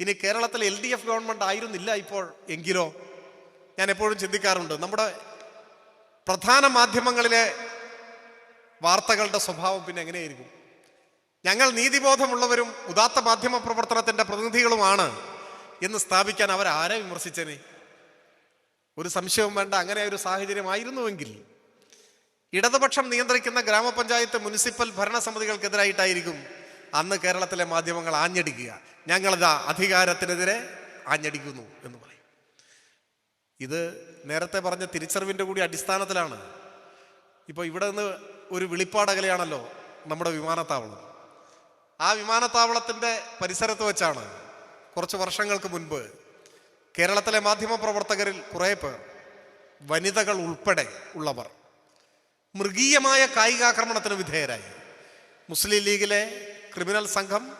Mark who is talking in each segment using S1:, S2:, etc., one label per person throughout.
S1: ഇനി കേരളത്തിൽ L D F government ആയിരുന്നില്ല ഇപ്പോൾ എങ്കിലോ? ഞാൻ എപ്പോഴും ചിന്തിക്കാറുണ്ട്. നമ്മുടെ പ്രധാന മാധ്യമങ്ങളിലെ വാർത്തകളുടെ സ്വഭാവം പിന്നെ എങ്ങനെയായിരിക്കും? ഞങ്ങൾ നീതിബോധമുള്ളവരും ഉദാത്ത മാധ്യമ പ്രവർത്തനത്തിന്റെ പ്രതിനിധികളുമാണ് എന്ന് സ്ഥാപിക്കാൻ അവർ ആരെ വിമർശിച്ചേനെ? ഒരു സംശയവും വേണ്ട. അങ്ങനെ ഒരു സാഹചര്യമായിരുന്നുവെങ്കിൽ ഇടതുപക്ഷം നിയന്ത്രിക്കുന്ന ഗ്രാമപഞ്ചായത്ത് മുനിസിപ്പൽ ഭരണസമിതികൾക്കെതിരായിട്ടായിരിക്കും അന്ന് കേരളത്തിലെ മാധ്യമങ്ങൾ ആഞ്ഞടിക്കുക. ഞങ്ങളിതാ അധികാരത്തിനെതിരെ ആഞ്ഞടിക്കുന്നു എന്ന് പറയും. ഇത് നേരത്തെ പറഞ്ഞ തിരിച്ചറിവിന്റെ കൂടി അടിസ്ഥാനത്തിലാണ്. ഇപ്പോൾ ഇവിടെ നിന്ന് ഒരു വിളിപ്പാടകലെയാണല്ലോ നമ്മുടെ വിമാനത്താവളം. ആ വിമാനത്താവളത്തിന്റെ പരിസരത്ത് വെച്ചാണ് കുറച്ച് വർഷങ്ങൾക്ക് മുൻപ് കേരളത്തിലെ മാധ്യമ പ്രവർത്തകരിൽ കുറേ പേർ വനിതകൾ ഉൾപ്പെടെ ഉള്ളവർ മൃഗീയമായ കായികാക്രമണത്തിന് വിധേയരായി. മുസ്ലിം ലീഗിലെ ക്രിമിനൽ സംഘം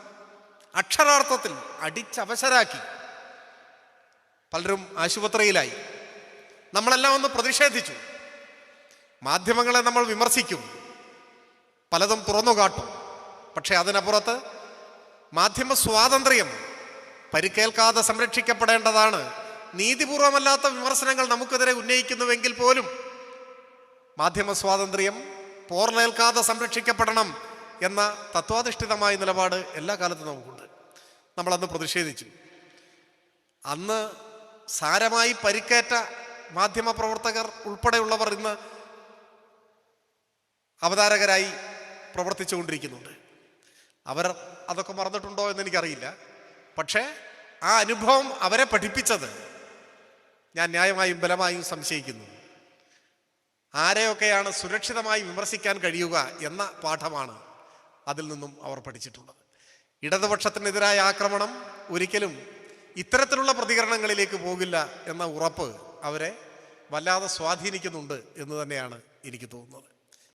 S1: അക്ഷരാർത്ഥത്തിൽ അടിച്ചവശരാക്കി. പലരും ആശുപത്രിയിലായി. നമ്മളെല്ലാം ഒന്ന് പ്രതിഷേധിച്ചു. മാധ്യമങ്ങളെ നമ്മൾ വിമർശിക്കും. പലതും തുറന്നു കാട്ടും. പക്ഷെ അതിനപ്പുറത്ത് മാധ്യമ സ്വാതന്ത്ര്യം പരിക്കേൽക്കാതെ സംരക്ഷിക്കപ്പെടേണ്ടതാണ്. നീതിപൂർവമല്ലാത്ത വിമർശനങ്ങൾ നമുക്കെതിരെ ഉന്നയിക്കുന്നുവെങ്കിൽ പോലും മാധ്യമ സ്വാതന്ത്ര്യം പോർലേൽക്കാതെ സംരക്ഷിക്കപ്പെടണം എന്ന തത്വാധിഷ്ഠിതമായ നിലപാട് എല്ലാ കാലത്തും നമുക്കുണ്ട്. നമ്മളന്ന് പ്രതിഷേധിച്ചു. അന്ന് സാരമായി പരിക്കേറ്റ മാധ്യമ പ്രവർത്തകർ ഉൾപ്പെടെയുള്ളവർ ഇന്ന് അവതാരകരായി പ്രവർത്തിച്ചുകൊണ്ടിരിക്കുന്നുണ്ട്. അവർ അതൊക്കെ മറന്നിട്ടുണ്ടോ എന്ന് എനിക്കറിയില്ല. പക്ഷേ ആ അനുഭവം അവരെ പഠിപ്പിച്ചത് ഞാൻ ന്യായമായും ബലമായും സംശയിക്കുന്നു. ആരെയൊക്കെയാണ് സുരക്ഷിതമായി വിമർശിക്കാൻ കഴിയുക എന്ന പാഠമാണ് അതിൽ നിന്നും അവർ പഠിച്ചിട്ടുള്ളത്. ഇടതുപക്ഷത്തിനെതിരായ ആക്രമണം ഒരിക്കലും ഇത്തരത്തിലുള്ള പ്രതികരണങ്ങളിലേക്ക് പോകില്ല എന്ന ഉറപ്പ് അവരെ വല്ലാതെ സ്വാധീനിക്കുന്നുണ്ട് എന്ന് തന്നെയാണ് എനിക്ക് തോന്നുന്നത്.